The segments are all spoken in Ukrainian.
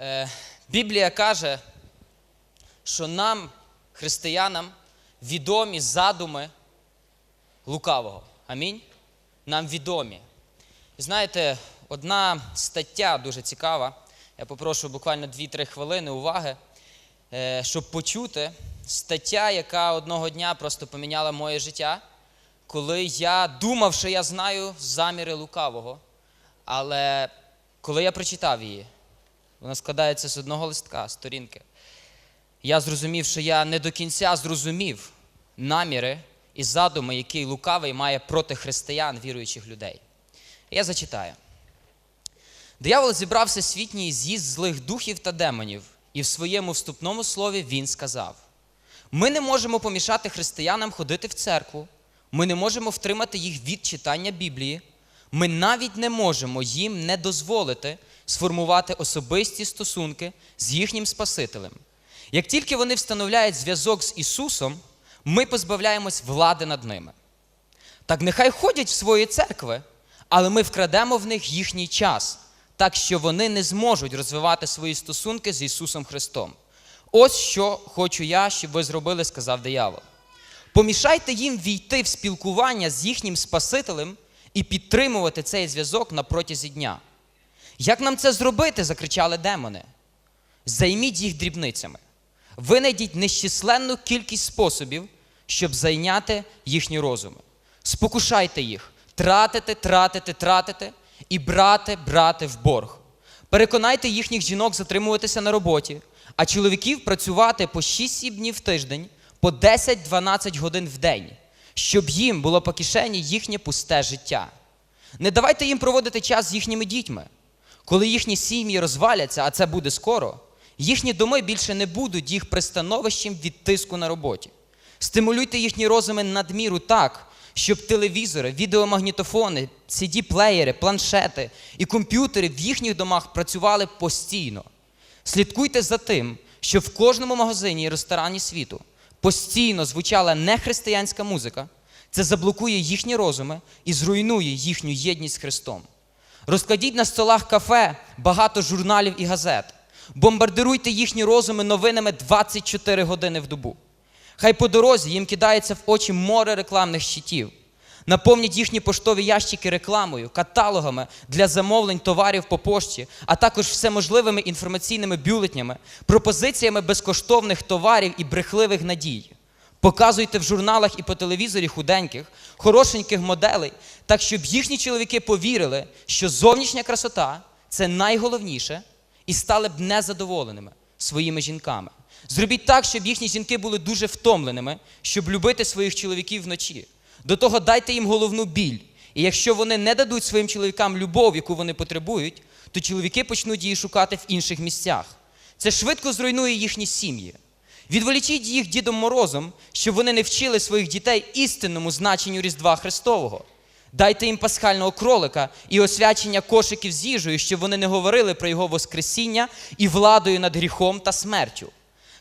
Е, Біблія каже, що нам, християнам, відомі задуми лукавого. Амінь. Нам відомі. І знаєте, одна стаття дуже цікава. Я попрошу буквально 2-3 хвилини уваги, е, щоб почути стаття, яка одного дня просто поміняла моє життя, коли я думав, що я знаю заміри лукавого. Але коли я прочитав її, вона складається з одного листка, сторінки. Я зрозумів, що я не до кінця зрозумів наміри і задуми, які лукавий має проти християн, віруючих людей. Я зачитаю. Диявол зібрав всесвітній з'їзд злих духів та демонів, і в своєму вступному слові він сказав: Ми не можемо помішати християнам ходити в церкву, ми не можемо втримати їх від читання Біблії, ми навіть не можемо їм не дозволити сформувати особисті стосунки з їхнім Спасителем. Як тільки вони встановляють зв'язок з Ісусом, ми позбавляємось влади над ними. Так нехай ходять в свої церкви, але ми вкрадемо в них їхній час, так що вони не зможуть розвивати свої стосунки з Ісусом Христом. Ось що хочу я, щоб ви зробили, сказав диявол. Помішайте їм війти в спілкування з їхнім Спасителем і підтримувати цей зв'язок на протязі дня. Як нам це зробити? закричали демони. Займіть їх дрібницями. Винайдіть нещисленну кількість способів, щоб зайняти їхні розуми. Спокушайте їх, тратити, тратити, тратити і брати, брати в борг. Переконайте їхніх жінок затримуватися на роботі, а чоловіків працювати по 6-7 днів в тиждень, по 10-12 годин в день, щоб їм було по кишені їхнє пусте життя. Не давайте їм проводити час з їхніми дітьми. Коли їхні сім'ї розваляться, а це буде скоро, їхні доми більше не будуть їх пристановищем від тиску на роботі. Стимулюйте їхні розуми надміру так, щоб телевізори, відеомагнітофони, CD-плеєри, планшети і комп'ютери в їхніх домах працювали постійно. Слідкуйте за тим, щоб в кожному магазині і ресторані світу постійно звучала нехристиянська музика. Це заблокує їхні розуми і зруйнує їхню єдність з Христом. Розкладіть на столах кафе багато журналів і газет. Бомбардируйте їхні розуми новинами 24 години в добу. Хай по дорозі їм кидається в очі море рекламних щитів. Наповніть їхні поштові ящики рекламою, каталогами для замовлень товарів по пошті, а також всеможливими інформаційними бюлетнями, пропозиціями безкоштовних товарів і брехливих надій. Показуйте в журналах і по телевізорі худеньких, хорошеньких моделей, так щоб їхні чоловіки повірили, що зовнішня красота це найголовніше, і стали б незадоволеними своїми жінками. Зробіть так, щоб їхні жінки були дуже втомленими, щоб любити своїх чоловіків вночі. До того дайте їм головну біль. І якщо вони не дадуть своїм чоловікам любов, яку вони потребують, то чоловіки почнуть її шукати в інших місцях. Це швидко зруйнує їхні сім'ї. Відволічіть їх Дідом Морозом, щоб вони не вчили своїх дітей істинному значенню Різдва Христового. Дайте їм пасхального кролика і освячення кошиків з їжею, щоб вони не говорили про його Воскресіння і владою над гріхом та смертю.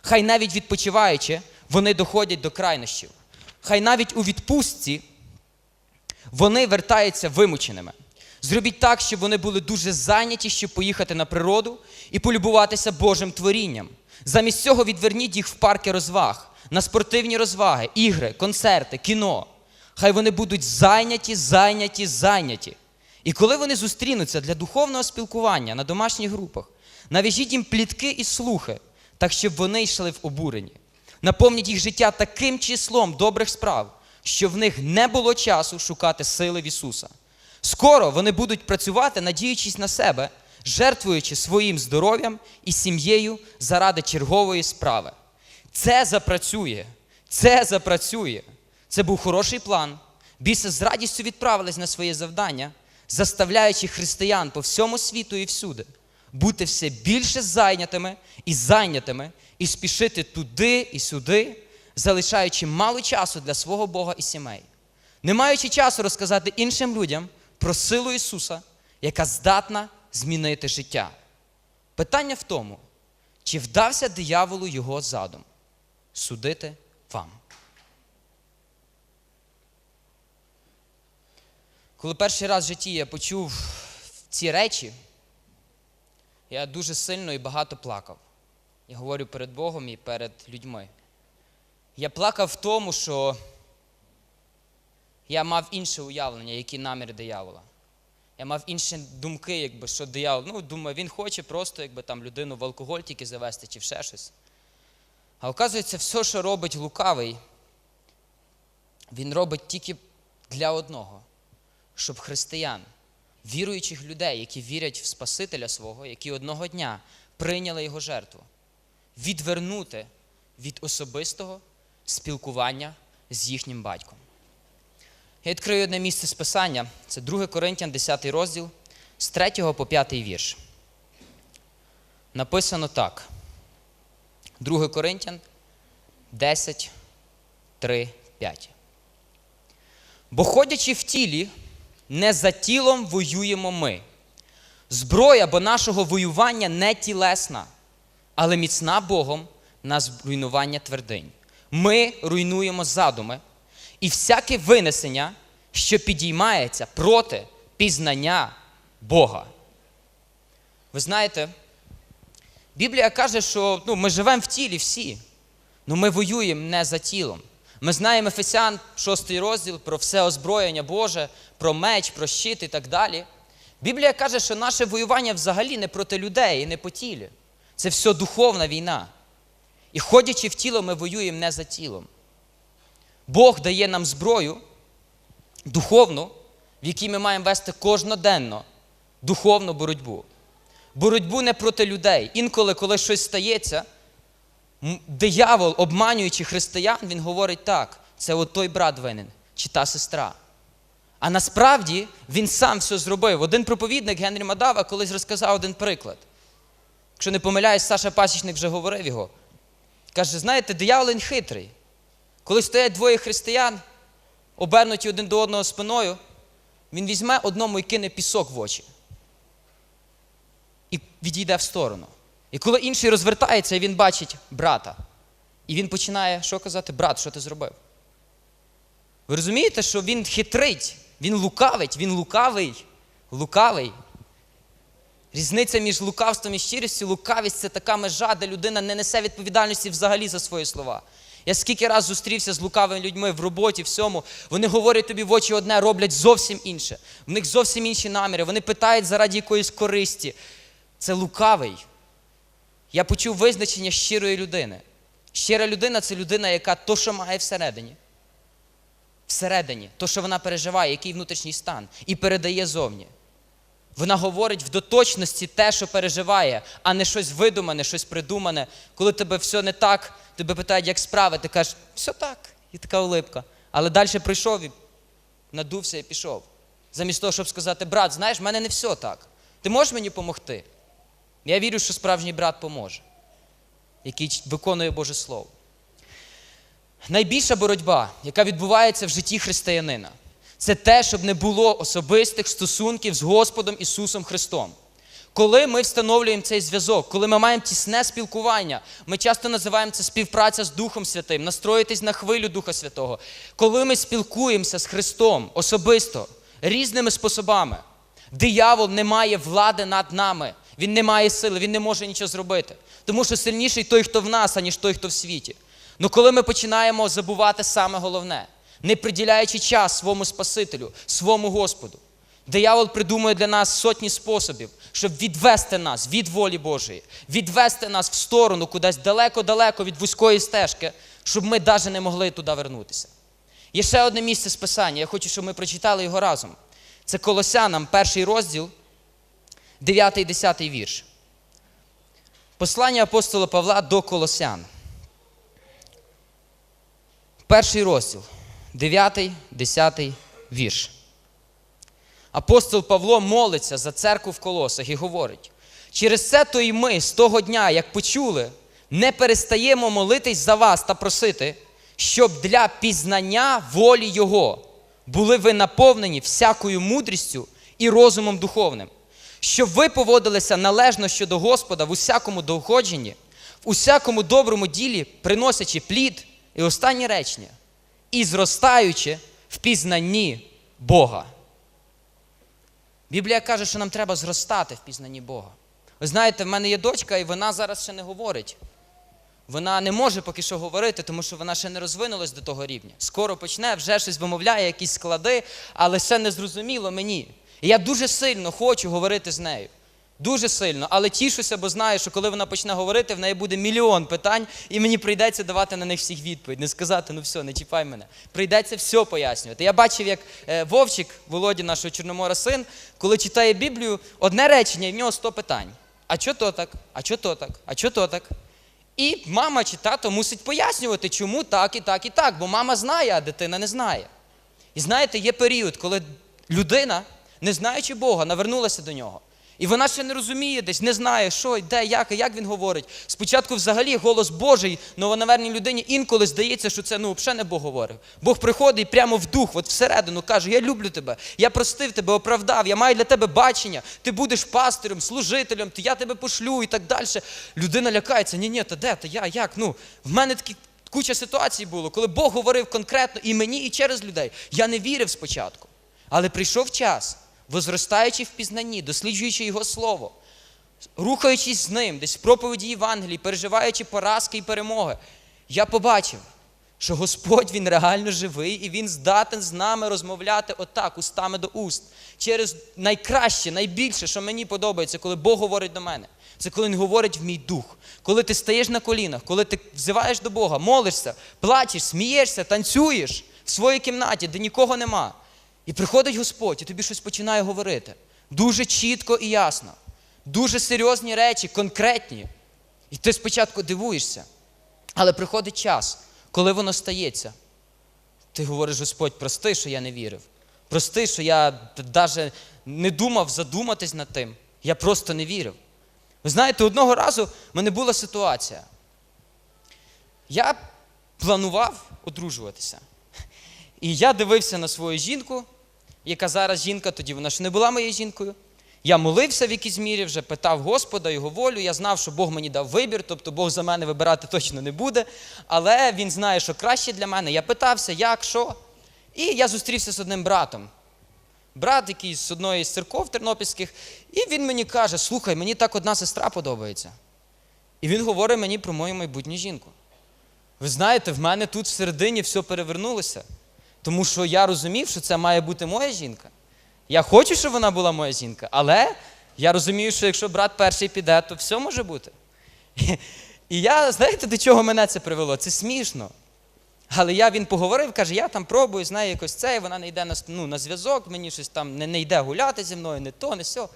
Хай навіть відпочиваючи, вони доходять до крайнощів. Хай навіть у відпустці вони вертаються вимученими. Зробіть так, щоб вони були дуже зайняті, щоб поїхати на природу і полюбуватися Божим творінням. Замість цього відверніть їх в парки розваг, на спортивні розваги, ігри, концерти, кіно. Хай вони будуть зайняті, зайняті, зайняті. І коли вони зустрінуться для духовного спілкування на домашніх групах, нав'яжіть їм плітки і слухи, так щоб вони йшли в обуренні. Наповніть їх життя таким числом добрих справ, що в них не було часу шукати сили в Ісуса. Скоро вони будуть працювати, надіючись на себе, жертвуючи своїм здоров'ям і сім'єю заради чергової справи. Це запрацює, це запрацює. Це був хороший план. Біси з радістю відправились на своє завдання, заставляючи християн по всьому світу і всюди бути все більше зайнятими і зайнятими, і спішити туди і сюди, залишаючи мало часу для свого Бога і сімей, не маючи часу розказати іншим людям про силу Ісуса, яка здатна змінити життя. Питання в тому, чи вдався дияволу його задум судити вам. Коли перший раз в житті я почув ці речі, я дуже сильно і багато плакав. Я говорю перед Богом і перед людьми. Я плакав в тому, що я мав інше уявлення, які наміри диявола. Я мав інші думки, якби, що диявол. Ну, думаю, він хоче просто якби, там, людину в алкоголь тільки завести чи ще щось. А оказується, все, що робить лукавий, він робить тільки для одного, щоб християн, віруючих людей, які вірять в Спасителя свого, які одного дня прийняли його жертву, відвернути від особистого спілкування з їхнім батьком. Я відкрию одне місце з Писання, це 2 Коринтян, 10 розділ, з 3 по 5 вірш. Написано так. 2 Коринтян 10, 3, 5. Бо ходячи в тілі, не за тілом воюємо ми. Зброя бо нашого воювання не тілесна, але міцна Богом на зруйнування твердинь. Ми руйнуємо задуми і всяке винесення, що підіймається проти пізнання Бога. Ви знаєте, Біблія каже, що ну, ми живемо в тілі всі, але ми воюємо не за тілом. Ми знаємо Ефесян, 6 розділ, про все озброєння Боже, про меч, про щит і так далі. Біблія каже, що наше воювання взагалі не проти людей і не по тілі. Це все духовна війна. І ходячи в тіло, ми воюємо не за тілом. Бог дає нам зброю духовну, в якій ми маємо вести кожноденно духовну боротьбу. Боротьбу не проти людей. Інколи, коли щось стається, диявол, обманюючи християн, він говорить так: це от той брат винен, чи та сестра. А насправді він сам все зробив. Один проповідник Генрі Мадава колись розказав один приклад. Якщо не помиляюсь, Саша Пасічник вже говорив його. Каже, знаєте, диявол він хитрий. Коли стоять двоє християн, обернуті один до одного спиною, він візьме одному і кине пісок в очі. І відійде в сторону. І коли інший розвертається, він бачить брата. І він починає що казати? Брат, що ти зробив? Ви розумієте, що він хитрить, він лукавить, він лукавий, лукавий. Різниця між лукавством і щирістю, лукавість це така межа, де людина не несе відповідальності взагалі за свої слова. Я скільки раз зустрівся з лукавими людьми в роботі, всьому, вони говорять тобі в очі одне, роблять зовсім інше. В них зовсім інші наміри. Вони питають заради якоїсь користі. Це лукавий. Я почув визначення щирої людини. Щира людина це людина, яка то, що має всередині. Всередині, то, що вона переживає, який внутрішній стан, і передає зовні. Вона говорить в доточності те, що переживає, а не щось видумане, щось придумане. Коли тебе все не так, тебе питають, як справи, ти кажеш, все так, і така улипка. Але далі прийшов і надувся і пішов. Замість того, щоб сказати, брат, знаєш, в мене не все так. Ти можеш мені допомогти? Я вірю, що справжній брат поможе, який виконує Боже Слово. Найбільша боротьба, яка відбувається в житті християнина, це те, щоб не було особистих стосунків з Господом Ісусом Христом. Коли ми встановлюємо цей зв'язок, коли ми маємо тісне спілкування, ми часто називаємо це співпраця з Духом Святим, настроїтись на хвилю Духа Святого. Коли ми спілкуємося з Христом особисто, різними способами, диявол не має влади над нами, він не має сили, він не може нічого зробити. Тому що сильніший той, хто в нас, аніж той, хто в світі. Ну коли ми починаємо забувати саме головне, не приділяючи час своєму Спасителю, своєму Господу, диявол придумує для нас сотні способів, щоб відвести нас від волі Божої, відвести нас в сторону кудись далеко-далеко від вузької стежки, щоб ми навіть не могли туди вернутися. Є ще одне місце з Писання, я хочу, щоб ми прочитали його разом. Це Колосянам, перший розділ, 9 і 10 вірш. Послання апостола Павла до Колосян. Перший розділ, 9, 10 вірш. Апостол Павло молиться за церкву в колосах і говорить: через це то і ми з того дня, як почули, не перестаємо молитись за вас та просити, щоб для пізнання волі Його були ви наповнені всякою мудрістю і розумом духовним, щоб ви поводилися належно щодо Господа в усякому доходженні, в усякому доброму ділі, приносячи плід і останнє речення, і зростаючи в пізнанні Бога. Біблія каже, що нам треба зростати в пізнанні Бога. Ви знаєте, в мене є дочка, і вона зараз ще не говорить. Вона не може поки що говорити, тому що вона ще не розвинулась до того рівня. Скоро почне, вже щось вимовляє, якісь склади, але ще не зрозуміло мені. І я дуже сильно хочу говорити з нею. Дуже сильно, але тішуся, бо знаю, що коли вона почне говорити, в неї буде мільйон питань, і мені прийдеться давати на них всіх відповідь. Не сказати, ну все, не чіпай мене. Прийдеться все пояснювати. Я бачив, як е, Вовчик, Володі, нашого Чорномора син, коли читає Біблію, одне речення, і в нього 100 питань. А чого то так? А чого то так? А чого то так? І мама чи тато мусить пояснювати, чому так і так і так, бо мама знає, а дитина не знає. І знаєте, є період, коли людина, не знаючи Бога, навернулася до нього. І вона ще не розуміє десь, не знає, що, де, як, як він говорить. Спочатку взагалі голос Божий новонаверненій людині інколи здається, що це ну, взагалі не Бог говорив. Бог приходить прямо в дух, от всередину каже: Я люблю тебе, я простив тебе, оправдав, я маю для тебе бачення, ти будеш пастирем, служителем, я тебе пошлю і так далі. Людина лякається, ні, ні, та де, та я, як? Ну, в мене такі куча ситуацій було, коли Бог говорив конкретно і мені, і через людей. Я не вірив спочатку. Але прийшов час, возростаючи в пізнанні, досліджуючи Його Слово, рухаючись з ним, десь в проповіді Євангелії, переживаючи поразки і перемоги, я побачив, що Господь Він реально живий і Він здатен з нами розмовляти отак, устами до уст. Через найкраще, найбільше, що мені подобається, коли Бог говорить до мене. Це коли Він говорить в мій дух. Коли ти стаєш на колінах, коли ти взиваєш до Бога, молишся, плачеш, смієшся, танцюєш в своїй кімнаті, де нікого нема. І приходить Господь, і тобі щось починає говорити. Дуже чітко і ясно. Дуже серйозні речі, конкретні. І ти спочатку дивуєшся. Але приходить час, коли воно стається. Ти говориш, Господь, прости, що я не вірив. Прости, що я навіть не думав задуматись над тим. Я просто не вірив. Ви знаєте, одного разу в мене була ситуація. Я планував одружуватися. І я дивився на свою жінку, яка зараз жінка, тоді вона ж не була моєю жінкою. Я молився в якійсь мірі, вже питав Господа його волю. Я знав, що Бог мені дав вибір, тобто Бог за мене вибирати точно не буде. Але він знає, що краще для мене. Я питався, як, що. І я зустрівся з одним братом. Брат, який з одної з церков тернопільських, і він мені каже: слухай, мені так одна сестра подобається. І він говорить мені про мою майбутню жінку. Ви знаєте, в мене тут всередині все перевернулося. Тому що я розумів, що це має бути моя жінка. Я хочу, щоб вона була моя жінка, але я розумію, що якщо брат перший піде, то все може бути. І я, знаєте, до чого мене це привело? Це смішно. Але я він поговорив, каже, я там пробую, знаю якось це, і вона не йде на, ну, на зв'язок, мені щось там не, не йде гуляти зі мною, не то, не сьо.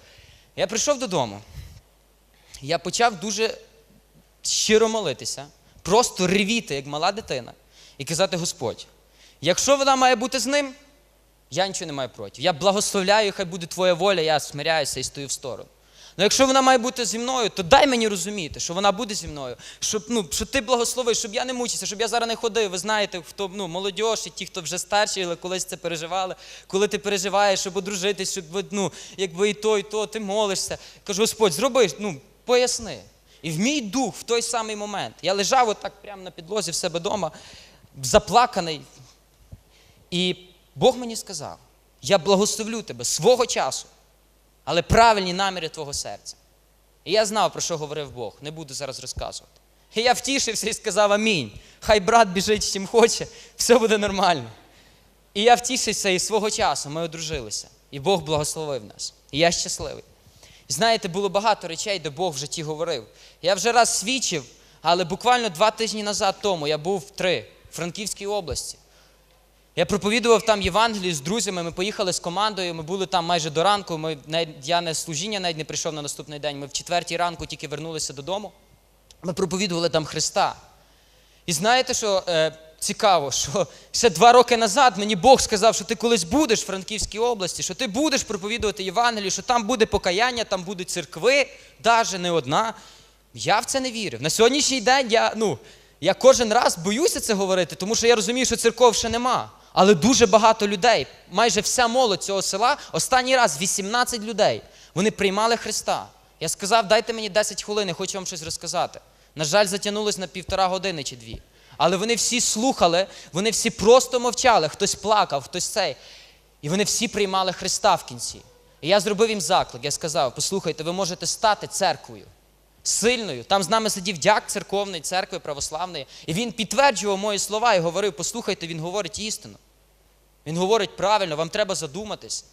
Я прийшов додому. Я почав дуже щиро молитися, просто ревіти, як мала дитина, і казати: Господь, якщо вона має бути з ним, я нічого не маю проти. Я благословляю, хай буде твоя воля, я смиряюся і стою в сторону. Ну якщо вона має бути зі мною, то дай мені розуміти, що вона буде зі мною, щоб, ну, що ти благословиш, щоб я не мучився, щоб я зараз не ходив. Ви знаєте, хто ну, молодь і ті, хто вже старші, але колись це переживали. Коли ти переживаєш, щоб одружитись, щоб ну, якби і то, і то, ти молишся. Кажу, Господь, зроби, ну, поясни. І в мій дух в той самий момент. Я лежав отак прямо на підлозі в себе вдома, заплаканий. І Бог мені сказав: я благословлю тебе свого часу, але правильні наміри твого серця. І я знав, про що говорив Бог, не буду зараз розказувати. І я втішився і сказав амінь. Хай брат біжить з чим хоче, все буде нормально. І я втішився і свого часу ми одружилися. І Бог благословив нас. І я щасливий. Знаєте, було багато речей, де Бог в житті говорив. Я вже раз свідчив, але буквально два тижні назад тому я був в три в Франківській області. Я проповідував там Євангелію з друзями. Ми поїхали з командою. Ми були там майже до ранку. Ми я на служіння навіть не прийшов на наступний день. Ми в четвертій ранку тільки вернулися додому. Ми проповідували там Христа. І знаєте, що е, цікаво, що ще два роки назад мені Бог сказав, що ти колись будеш в Франківській області, що ти будеш проповідувати Євангелію, що там буде покаяння, там будуть церкви, навіть не одна. Я в це не вірив. На сьогоднішній день я, ну, я кожен раз боюся це говорити, тому що я розумію, що церков ще нема. Але дуже багато людей, майже вся молодь цього села, останній раз 18 людей, вони приймали Христа. Я сказав, дайте мені 10 хвилин, хочу вам щось розказати. На жаль, затягнулось на півтора години чи дві. Але вони всі слухали, вони всі просто мовчали, хтось плакав, хтось цей. І вони всі приймали Христа в кінці. І я зробив їм заклик. Я сказав: послухайте, ви можете стати церквою сильною. Там з нами сидів дяк церковної церкви православної, і він підтверджував мої слова і говорив: послухайте, він говорить істину. Він говорить правильно, вам треба задуматись.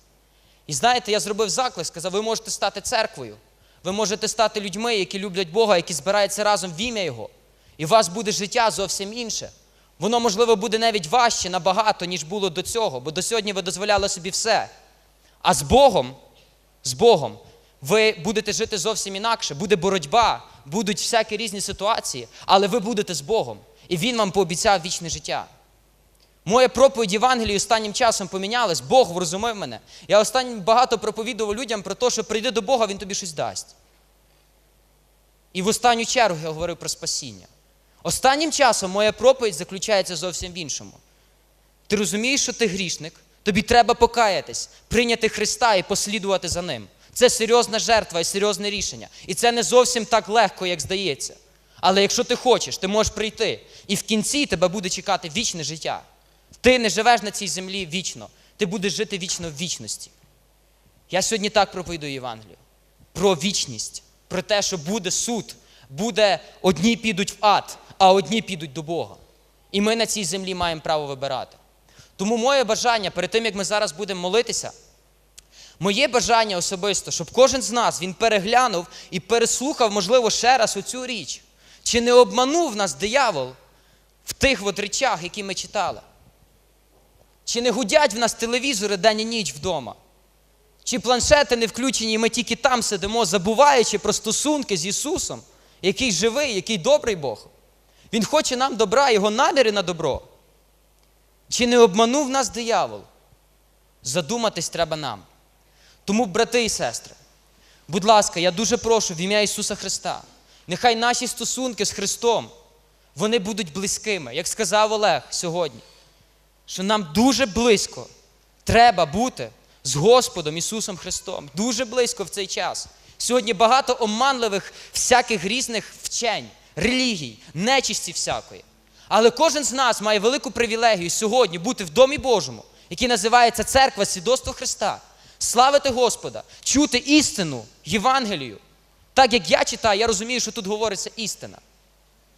І знаєте, я зробив заклик, сказав, ви можете стати церквою. Ви можете стати людьми, які люблять Бога, які збираються разом в ім'я Його. І у вас буде життя зовсім інше. Воно, можливо, буде навіть важче набагато, ніж було до цього, бо до сьогодні ви дозволяли собі все. А з Богом, з Богом, ви будете жити зовсім інакше. Буде боротьба, будуть всякі різні ситуації, але ви будете з Богом. І Він вам пообіцяв вічне життя. Моя проповідь Євангелії останнім часом помінялась, Бог врозумив мене. Я останнім багато проповідував людям про те, що прийди до Бога, Він тобі щось дасть. І в останню чергу я говорив про спасіння. Останнім часом моя проповідь заключається зовсім в іншому. Ти розумієш, що ти грішник, тобі треба покаятись, прийняти Христа і послідувати за Ним. Це серйозна жертва і серйозне рішення. І це не зовсім так легко, як здається. Але якщо ти хочеш, ти можеш прийти. І в кінці тебе буде чекати вічне життя. Ти не живеш на цій землі вічно, ти будеш жити вічно в вічності. Я сьогодні так проповідую Євангелію. Про вічність, про те, що буде суд, буде одні підуть в ад, а одні підуть до Бога. І ми на цій землі маємо право вибирати. Тому моє бажання, перед тим як ми зараз будемо молитися, моє бажання особисто, щоб кожен з нас він переглянув і переслухав, можливо, ще раз оцю річ. Чи не обманув нас диявол в тих от речах, які ми читали? Чи не гудять в нас телевізори день і ніч вдома? Чи планшети не включені, і ми тільки там сидимо, забуваючи про стосунки з Ісусом, який живий, який добрий Бог? Він хоче нам добра, Його наміри на добро. Чи не обманув нас диявол? Задуматись треба нам. Тому, брати і сестри, будь ласка, я дуже прошу в ім'я Ісуса Христа, нехай наші стосунки з Христом вони будуть близькими, як сказав Олег сьогодні що нам дуже близько треба бути з Господом Ісусом Христом. Дуже близько в цей час. Сьогодні багато оманливих всяких різних вчень, релігій, нечисті всякої. Але кожен з нас має велику привілегію сьогодні бути в Домі Божому, який називається Церква Свідоцтво Христа, славити Господа, чути істину, Євангелію. Так як я читаю, я розумію, що тут говориться істина.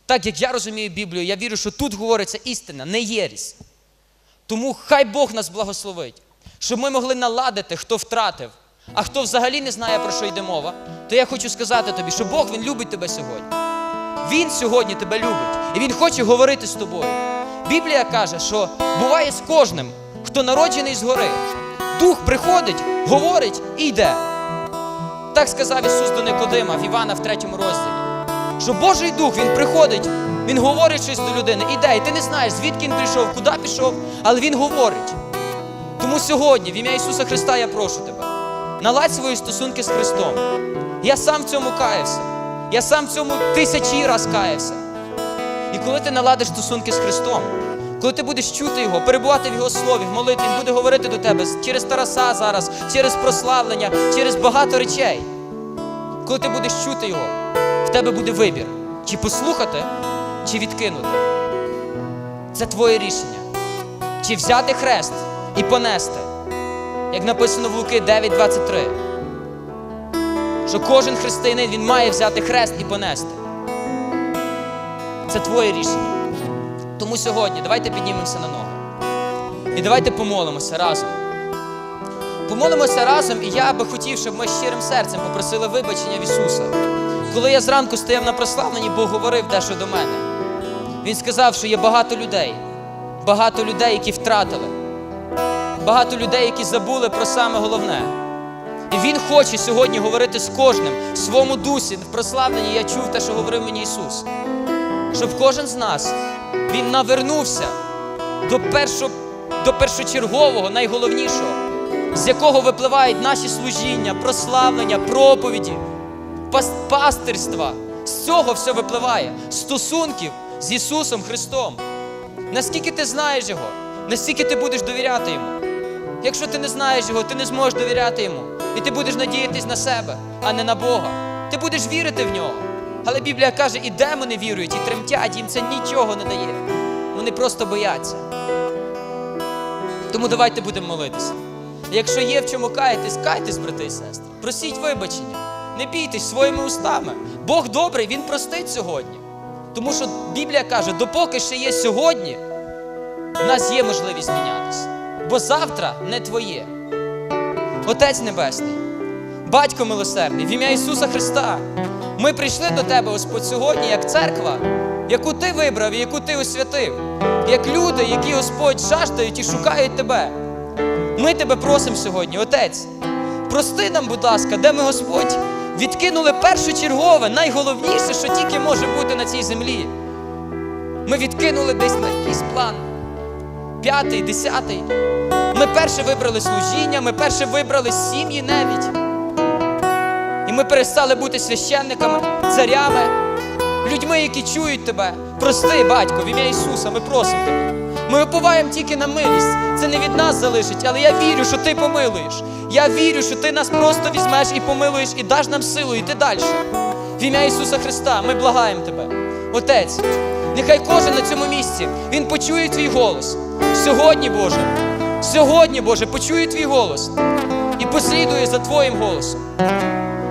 Так як я розумію Біблію, я вірю, що тут говориться істина, не єрість. Тому хай Бог нас благословить, щоб ми могли наладити, хто втратив, а хто взагалі не знає, про що йде мова, то я хочу сказати тобі, що Бог Він любить тебе сьогодні. Він сьогодні тебе любить, і Він хоче говорити з тобою. Біблія каже, що буває з кожним, хто народжений згори. Дух приходить, говорить і йде. Так сказав Ісус до Никодима в Івана в третьому розділі. Що Божий Дух Він приходить, Він говорить щось до людини, іде, і ти не знаєш, звідки він прийшов, куди пішов, але Він говорить. Тому сьогодні, в ім'я Ісуса Христа, я прошу тебе, наладь свої стосунки з Христом. Я сам в цьому каявся. Я сам в цьому тисячі раз каявся. І коли ти наладиш стосунки з Христом, коли ти будеш чути Його, перебувати в Його слові, в молитві, Він буде говорити до тебе через Тараса зараз, через прославлення, через багато речей. Коли ти будеш чути Його, в тебе буде вибір, чи послухати, чи відкинути. Це твоє рішення. Чи взяти хрест і понести, як написано в Луки 9:23. Що кожен християнин він має взяти хрест і понести. Це твоє рішення. Тому сьогодні давайте піднімемося на ноги. І давайте помолимося разом. Помолимося разом, і я би хотів, щоб ми щирим серцем попросили вибачення в Ісуса. Коли я зранку стояв на прославленні, Бог говорив дещо до мене. Він сказав, що є багато людей, багато людей, які втратили, багато людей, які забули про саме головне. І Він хоче сьогодні говорити з кожним в своєму дусі, в прославленні я чув те, що говорив мені Ісус. Щоб кожен з нас він навернувся до, першо, до першочергового, найголовнішого, з якого випливають наші служіння, прославлення, проповіді, пастирства. З цього все випливає, стосунків з Ісусом Христом. Наскільки ти знаєш Його, настільки ти будеш довіряти Йому. Якщо ти не знаєш Його, ти не зможеш довіряти Йому. І ти будеш надіятись на себе, а не на Бога. Ти будеш вірити в нього. Але Біблія каже, і демони вірують, і тремтять, їм це нічого не дає. Вони просто бояться. Тому давайте будемо молитися. Якщо є в чому каятись, кайтесь, брати і сестри. Просіть вибачення. Не бійтесь своїми устами. Бог добрий, Він простить сьогодні. Тому що Біблія каже, допоки ще є сьогодні, в нас є можливість мінятися. Бо завтра не твоє. Отець Небесний, Батько милосердний, в ім'я Ісуса Христа, ми прийшли до Тебе, Господь, сьогодні, як церква, яку Ти вибрав і яку Ти освятив, як люди, які Господь жаждають і шукають Тебе. Ми Тебе просимо сьогодні, Отець, прости нам, будь ласка, де ми, Господь, відкинули першочергове, найголовніше, що тільки може бути на цій землі. Ми відкинули десь на якийсь план. П'ятий, десятий. Ми перше вибрали служіння, ми перше вибрали сім'ї навіть. Ми перестали бути священниками, царями, людьми, які чують тебе. Прости, батько, в ім'я Ісуса, ми просимо тебе. Ми уповаємо тільки на милість. Це не від нас залежить, але я вірю, що ти помилуєш. Я вірю, що ти нас просто візьмеш і помилуєш, і даш нам силу йти далі. В ім'я Ісуса Христа ми благаємо тебе. Отець, нехай кожен на цьому місці він почує твій голос. Сьогодні, Боже, сьогодні, Боже, почує твій голос і послідує за Твоїм голосом.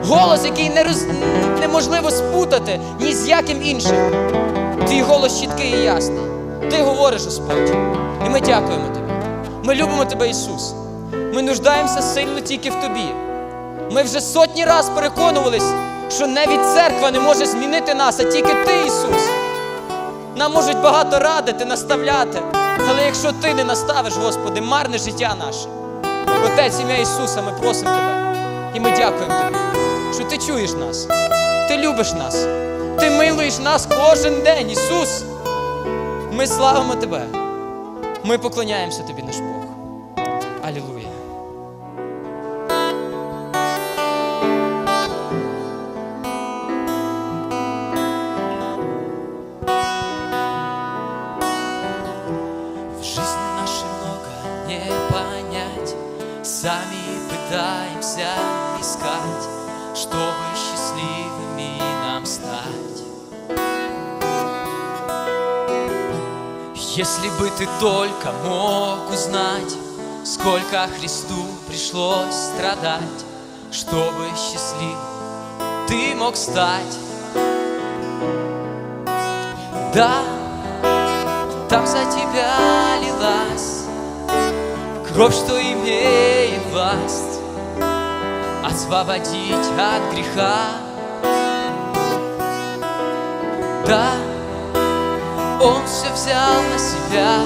Голос, який не роз... неможливо спутати ні з яким іншим. Твій голос чіткий і ясний. Ти говориш, Господь. І ми дякуємо Тобі. Ми любимо Тебе, Ісус. Ми нуждаємося сильно тільки в Тобі. Ми вже сотні раз переконувались, що навіть церква не може змінити нас, а тільки Ти, Ісус. Нам можуть багато радити, наставляти. Але якщо Ти не наставиш, Господи, марне життя наше. Отець ім'я Ісуса, ми просимо Тебе. І ми дякуємо Тобі, що Ти чуєш нас, Ти любиш нас, Ти милуєш нас кожен день, Ісус. Ми славимо Тебе. Ми поклоняємося Тобі, наш Бог. Если бы ты только мог узнать, сколько Христу пришлось страдать, чтобы счастлив ты мог стать. Да, там за тебя лилась Кровь, что имеет власть Освободить от греха Да, Он все взял на себя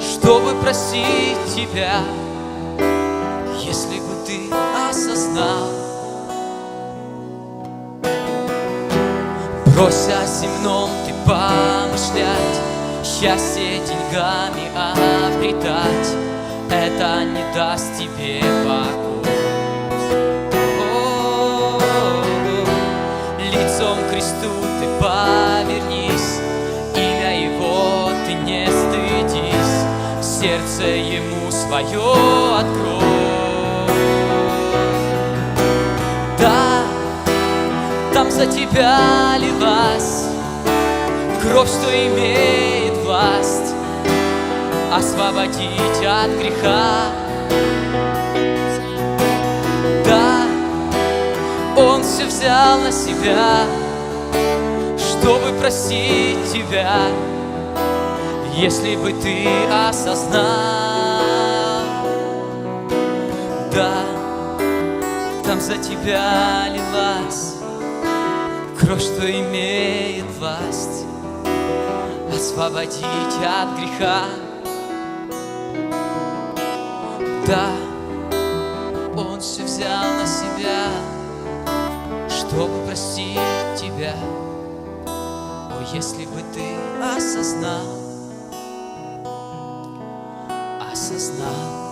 Чтобы простить тебя Если бы ты осознал Брось о земном ты помышлять, Счастье деньгами обретать, Это не даст тебе покой. Лицом кресту ты Сердце Ему свое открой. Да, там за тебя лилась Кровь, что имеет власть Освободить от греха Да, Он все взял на себя Чтобы простить тебя Если бы ты осознал Да, там за тебя лилась Кровь, что имеет власть Освободить от греха. Да, Он все взял на себя Чтобы простить тебя. О, если бы ты осознал is not.